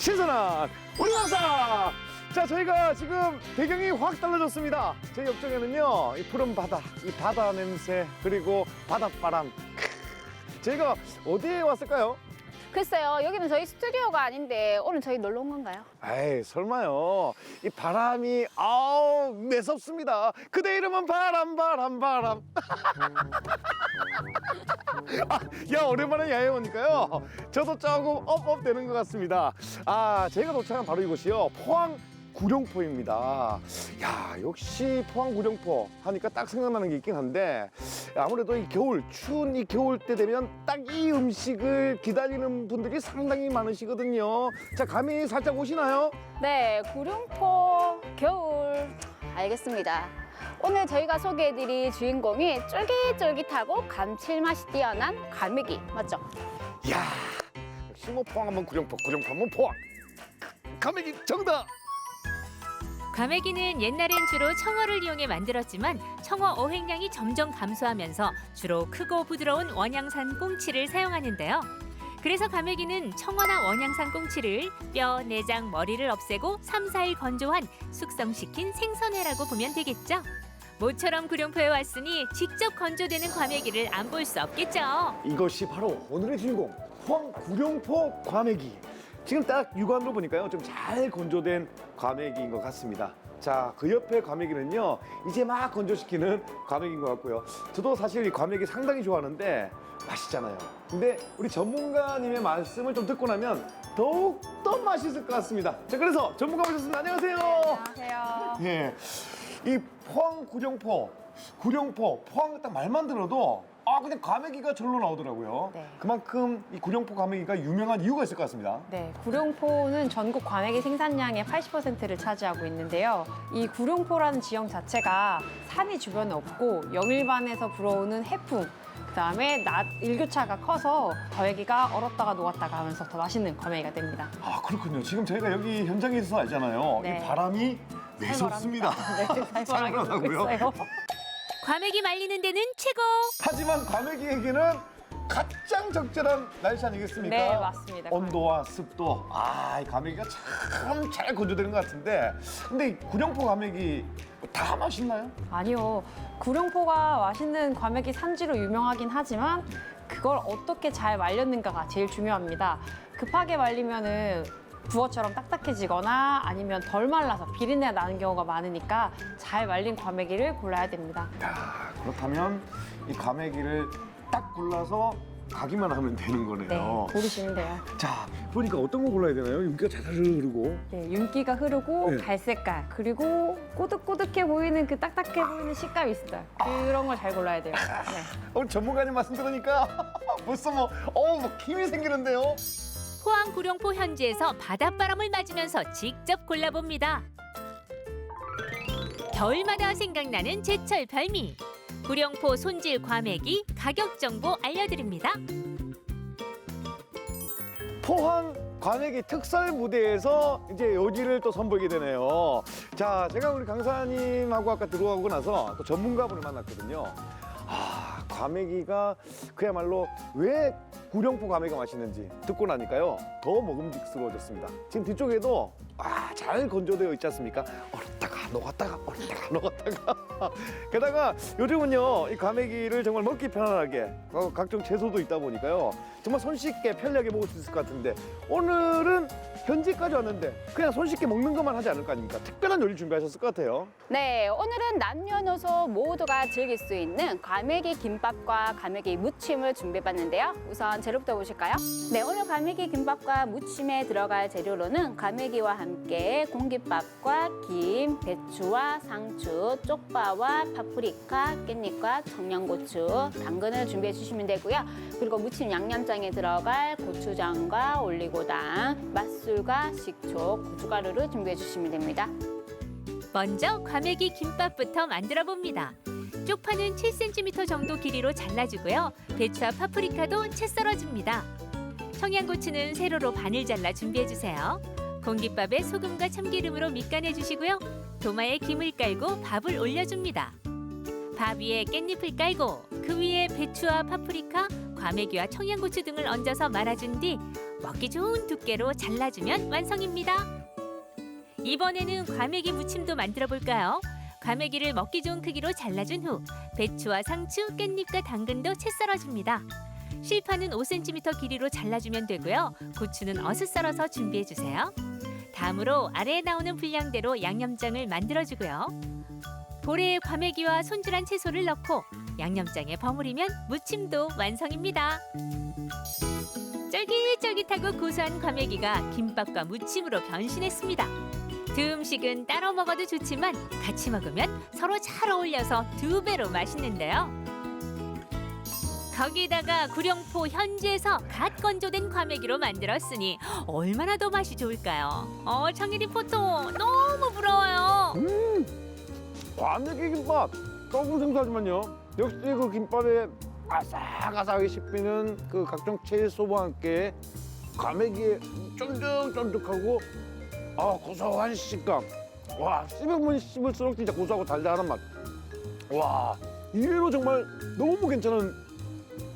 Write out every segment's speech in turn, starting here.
신선한 우리 강사. 자, 저희가 지금 배경이 확 달라졌습니다. 제 옆쪽에는요, 이 푸른 바다, 이 바다 냄새, 그리고 바닷바람. 크, 저희가 어디에 왔을까요? 글쎄요, 여기는 저희 스튜디오가 아닌데 오늘 저희 놀러 온 건가요? 에이, 설마요. 이 바람이, 아우, 매섭습니다. 그대 이름은 바람, 바람, 바람. 아, 야, 오랜만에 야외 오니까요. 저도 조금 업업 되는 것 같습니다. 아, 저희가 도착한 바로 이곳이요. 포항 구룡포입니다. 야, 역시 포항 구룡포 하니까 딱 생각나는 게 있긴 한데 아무래도 이 겨울, 추운 이 겨울 때 되면 딱 이 음식을 기다리는 분들이 상당히 많으시거든요. 자, 감이 살짝 오시나요? 네, 구룡포 겨울. 알겠습니다. 오늘 저희가 소개해드릴 주인공이 쫄깃쫄깃하고 감칠맛이 뛰어난 과메기 맞죠? 야 역시 뭐 포항 하면 구룡포, 구룡포 하면 포항. 감액이 정답! 과메기는 옛날엔 주로 청어를 이용해 만들었지만 청어 어획량이 점점 감소하면서 주로 크고 부드러운 원양산 꽁치를 사용하는데요. 그래서 과메기는 청어나 원양산 꽁치를 뼈, 내장, 머리를 없애고 3, 4일 건조한 숙성시킨 생선회라고 보면 되겠죠. 모처럼 구룡포에 왔으니 직접 건조되는 과메기를 안 볼 수 없겠죠. 이것이 바로 오늘의 주인공 포항 구룡포 과메기. 지금 딱 육안으로 보니까요 좀 잘 건조된 과메기인 것 같습니다. 자, 그 옆에 과메기는요 이제 막 건조시키는 과메기인 것 같고요. 저도 사실 이 과메기 상당히 좋아하는데 맛있잖아요. 근데 우리 전문가님의 말씀을 좀 듣고 나면 더욱 더 맛있을 것 같습니다. 자, 그래서 전문가 모셨습니다. 안녕하세요. 안녕하세요. 예. 이 포항 구룡포, 구룡포, 포항 딱 말만 들어도 아 그냥 과메기가 절로 나오더라고요. 네. 그만큼 이 구룡포 과메기가 유명한 이유가 있을 것 같습니다. 네, 구룡포는 전국 과메기 생산량의 80%를 차지하고 있는데요. 이 구룡포라는 지형 자체가 산이 주변에 없고 영일반에서 불어오는 해풍, 그다음에 낮 일교차가 커서 과메기가 얼었다가 녹았다가 하면서 더 맛있는 과메기가 됩니다. 아 그렇군요. 지금 저희가 여기 현장에 있어서 알잖아요. 네. 이 바람이 매섭습니다. 네, 불고 있어요. 과메기 말리는 데는 최고! 하지만 과메기에게는 가장 적절한 날씨 아니겠습니까? 네, 맞습니다. 온도와 습도. 아, 이 과메기가 참 잘 건조되는 것 같은데. 근데 이 구룡포 과메기 다 맛있나요? 아니요. 구룡포가 맛있는 과메기 산지로 유명하긴 하지만 그걸 어떻게 잘 말렸는가가 제일 중요합니다. 급하게 말리면은 부어처럼 딱딱해지거나 아니면 덜 말라서 비린내가 나는 경우가 많으니까 잘 말린 과메기를 골라야 됩니다. 야, 그렇다면 이 과메기를 딱 골라서 가기만 하면 되는 네, 거네요. 고르시면 돼요. 자, 보니까 어떤 거 골라야 되나요? 윤기가 자자르 흐르고. 네, 윤기가 흐르고 네. 갈색깔 그리고 꼬득꼬득해 보이는 그 딱딱해 보이는 식감이 있어요. 그런 걸 잘 골라야 돼요. 네. 오늘 전문가님 말씀 들으니까 벌써 뭐, 어우, 뭐 힘이 생기는데요. 포항 구룡포 현지에서 바닷바람을 맞으면서 직접 골라봅니다. 겨울마다 생각나는 제철 별미. 구룡포 손질 과메기 가격 정보 알려드립니다. 포항 관액이 특설 무대에서 이제 요지를 또 선보이게 되네요. 자, 제가 우리 강사님하고 아까 들어가고 나서 또 전문가분을 만났거든요. 아, 과메기가 그야말로 왜 구룡포 과메기가 맛있는지 듣고 나니까요. 더 먹음직스러워졌습니다. 지금 뒤쪽에도 아, 잘 건조되어 있지 않습니까? 얼었다가 녹았다가 얼었다가 녹았다가 게다가 요즘은요 이 과메기를 정말 먹기 편안하게 어, 각종 채소도 있다 보니까요 정말 손쉽게 편리하게 먹을 수 있을 것 같은데 오늘은 현지까지 왔는데 그냥 손쉽게 먹는 것만 하지 않을 거 아닙니까? 특별한 요리 준비하셨을 것 같아요. 네, 오늘은 남녀노소 모두가 즐길 수 있는 과메기 김밥과 과메기 무침을 준비해봤는데요. 우선 재료부터 보실까요? 네, 오늘 과메기 김밥과 무침에 들어갈 재료로는 과메기와 함께 공깃밥과 김, 배추와 상추, 쪽파와 파프리카, 깻잎과 청양고추, 당근을 준비해 주시면 되고요. 그리고 무침 양념장에 들어갈 고추장과 올리고당, 맛술과 식초, 고춧가루를 준비해 주시면 됩니다. 먼저 과메기 김밥부터 만들어 봅니다. 쪽파는 7cm 정도 길이로 잘라주고요. 배추와 파프리카도 채 썰어줍니다. 청양고추는 세로로 반을 잘라 준비해 주세요. 공깃밥에 소금과 참기름으로 밑간해 주시고요. 도마에 김을 깔고 밥을 올려줍니다. 밥 위에 깻잎을 깔고 그 위에 배추와 파프리카, 과메기와 청양고추 등을 얹어서 말아준 뒤 먹기 좋은 두께로 잘라주면 완성입니다. 이번에는 과메기 무침도 만들어 볼까요? 과메기를 먹기 좋은 크기로 잘라준 후 배추와 상추, 깻잎과 당근도 채 썰어줍니다. 실파는 5cm 길이로 잘라주면 되고요. 고추는 어슷 썰어서 준비해 주세요. 다음으로 아래에 나오는 분량대로 양념장을 만들어 주고요. 보래에 과메기와 손질한 채소를 넣고 양념장에 버무리면 무침도 완성입니다. 쫄깃쫄깃하고 고소한 과메기가 김밥과 무침으로 변신했습니다. 두 음식은 따로 먹어도 좋지만 같이 먹으면 서로 잘 어울려서 두 배로 맛있는데요. 거기다가 구룡포 현지에서 갓 건조된 과메기로 만들었으니 얼마나 더 맛이 좋을까요? 어, 청일이 포토 너무 부러워요. 과메기 김밥 조금 생소하지만요. 역시 그 김밥에 아삭아삭하게 씹히는 그 각종 채소와 함께 과메기의 쫀득쫀득하고 아 고소한 식감. 와 씹으면 씹을수록 진짜 고소하고 달달한 맛. 와 이외로 정말 너무 괜찮은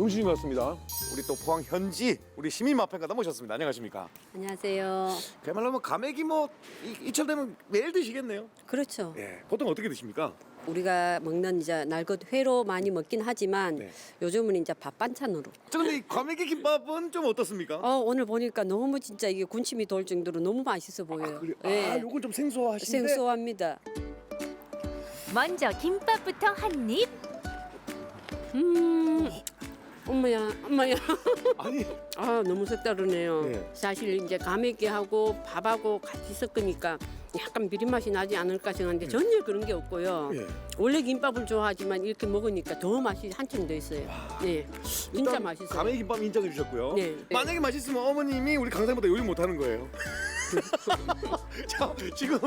음식인 것 같습니다. 우리 또 포항 현지 우리 시민 마평가다 모셨습니다. 안녕하십니까? 안녕하세요. 그야말로 뭐 과메기 뭐 이- 이철 되면 매일 드시겠네요. 그렇죠. 예, 보통 어떻게 드십니까? 우리가 먹는 이제 날것 회로 많이 먹긴 하지만 네. 요즘은 이제 밥 반찬으로. 저 근데 이 과메기 김밥은 좀 어떻습니까? 어 오늘 보니까 너무 진짜 이게 군침이 돌 정도로 너무 맛있어 보여요. 그래요? 예. 아, 요건 좀 생소하신데. 생소합니다. 먼저 김밥부터 한 입. 음, 엄마야, 엄마야. 아니, 아 너무 색다르네요. 네. 사실 이제 가메기하고 밥하고 같이 섞으니까 약간 비린 맛이 나지 않을까 생각하는데 전혀 그런 게 없고요. 예. 원래 김밥을 좋아하지만 이렇게 먹으니까 더 맛이 한층 더 있어요. 네, 진짜 일단 맛있어요. 과메기 김밥 인정해 주셨고요. 네. 만약에 맛있으면 어머님이 우리 강사보다 요리 못 하는 거예요. 자, 지금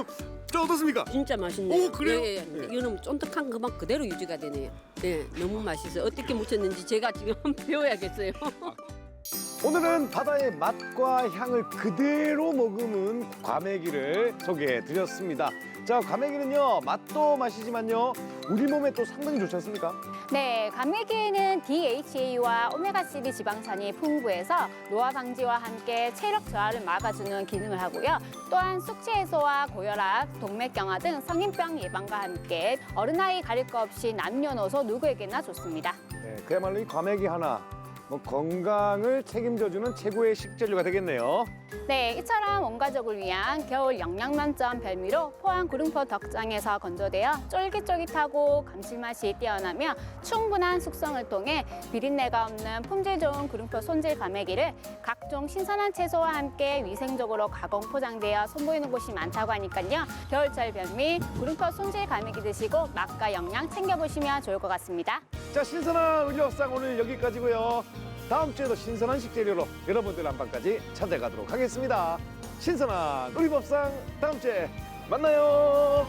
저 어떻습니까? 진짜 맛있네요. 오, 그래요? 예, 예. 네. 이거는 쫀득한 것만 그대로 유지가 되네요. 네, 너무 맛있어요. 어떻게 무쳤는지 제가 지금 배워야겠어요. 오늘은 바다의 맛과 향을 그대로 머금은 과메기를 소개해 드렸습니다. 자, 과메기는요, 맛도 맛이지만요, 우리 몸에 또 상당히 좋지 않습니까? 네, 감메기에는 DHA와 오메가3 지방산이 풍부해서 노화 방지와 함께 체력 저하를 막아주는 기능을 하고요. 또한 숙취 해소와 고혈압, 동맥경화 등 성인병 예방과 함께 어른아이 가릴 것 없이 남녀노소 누구에게나 좋습니다. 네, 그야말로 이 과메기 하나, 뭐 건강을 책임져주는 최고의 식재료가 되겠네요. 네, 이처럼 온 가족을 위한 겨울 영양 만점 별미로 포항 구릉포 덕장에서 건조되어 쫄깃쫄깃하고 감칠맛이 뛰어나며 충분한 숙성을 통해 비린내가 없는 품질 좋은 구릉포 손질 과메기를 각종 신선한 채소와 함께 위생적으로 가공 포장되어 선보이는 곳이 많다고 하니까요. 겨울철 별미 구릉포 손질 과메기 드시고 맛과 영양 챙겨보시면 좋을 것 같습니다. 자, 신선한 밥상 오늘 여기까지고요. 다음 주에도 신선한 식재료로 여러분들 안방까지 찾아가도록 하겠습니다. 신선한 우리 밥상 다음 주에 만나요.